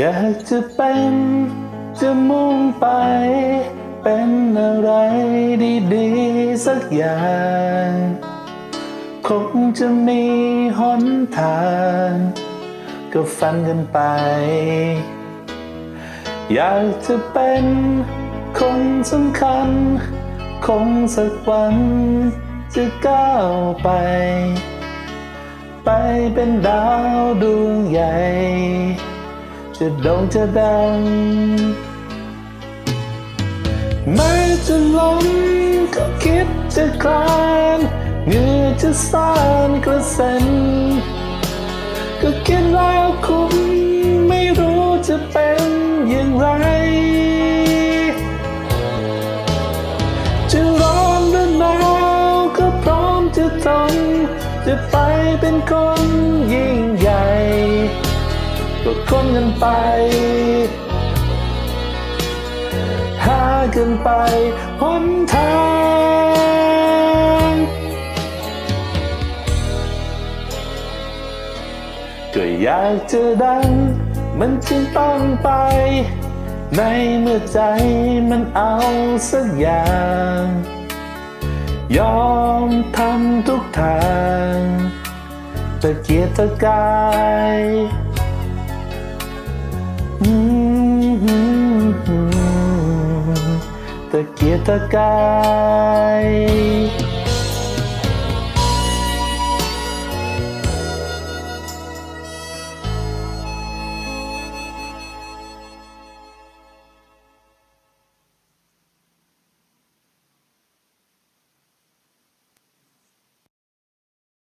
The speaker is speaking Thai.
อยากจะเป็นจะมุ่งไป เป็นอะไรดีๆสักอย่าง คงจะมีหนทาง ก็ฝันกันไป อยากจะเป็นคนสำคัญ คงสักวันจะก้าวไป ไปเป็นดาวดวงใหญ่ จะโด่งจะดังแม้จะล้มก็คิดจะคลานเหงื่อจะสานกระเซ็นก็คิดแล้วคุณไม่รู้จะเป็นอย่างไร จะร้อนหรือหนาวก็พร้อมจะทนจะไปเป็นคนยิ่งใหญ่ กันไป หากันไปหนทางก็อยากจะดัง มันจึงต้องไป ในเมื่อใจมันเอาสักอย่าง ยอมทำทุกทางตะเกียกตะกาย ตะเกียกตะกาย